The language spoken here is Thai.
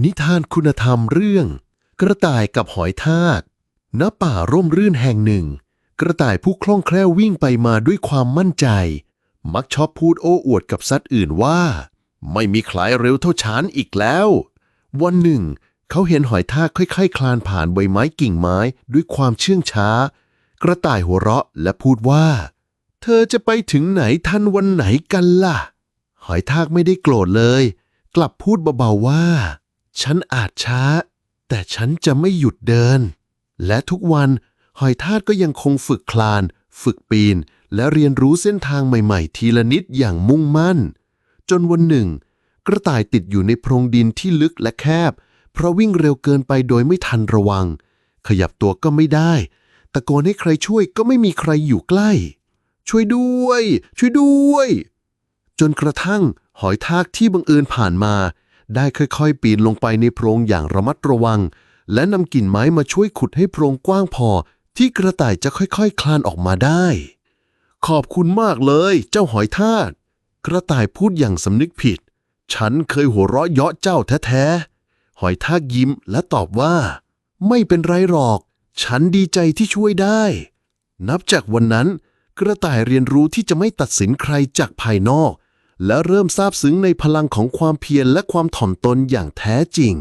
นิทานคุณธรรมเรื่อง กระต่ายกับหอยทากณป่าร่มรื่นแห่งหนึ่ง กระต่ายผู้คล่องแคล่ววิ่งไปมาด้วยความมั่นใจ มักชอบพูดโอ้อวดกับสัตว์อื่นว่า ไม่มีใครเร็วเท่าฉันอีกแล้ว วันหนึ่ง เขาเห็นหอยทากค่อยๆคลานผ่านใบไม้กิ่งไม้ด้วยความเชื่องช้า กระต่ายหัวเราะและพูดว่า เธอจะไปถึงไหนทันวันไหนกันล่ะ หอยทากไม่ได้โกรธเลย กลับพูดเบาๆว่า ฉันอาจช้า แต่ฉันจะไม่หยุดเดิน และทุกวันหอยทากก็ยังคงฝึกคลาน ฝึกปีน และเรียนรู้เส้นทางใหม่ๆ ทีละนิดอย่างมุ่งมั่น จนวันหนึ่ง กระต่ายติดอยู่ในโพรงดินที่ลึกและแคบ เพราะวิ่งเร็วเกินไปโดยไม่ทันระวัง ขยับตัวก็ไม่ได้ตะโกนให้ใครช่วยก็ไม่มีใครอยู่ใกล้ ช่วยด้วย ช่วยด้วย จนกระทั่งหอยทากที่บังเอิญผ่านมา ได้ค่อยๆ ปีนลงไปในโพรงอย่างระมัดระวัง และนำกิ่นไม้มาช่วยขุดให้โพรงกว้างพอ ที่กระต่ายจะค่อยๆคลานออกมาได้ ขอบคุณมากเลย เจ้าหอยทากกระต่ายพูดอย่างสำนึกผิด ฉันเคยหัวเราะเยาะเจ้าแท้ๆหอยทากยิ้มและตอบว่า ไม่เป็นไรหรอก ฉันดีใจที่ช่วยได้ นับจากวันนั้น กระต่ายเรียนรู้ที่จะไม่ตัดสินใครจากภายนอก และเริ่มซาบซึ้งในพลังของความเพียรและความถ่อมตนอย่างแท้จริง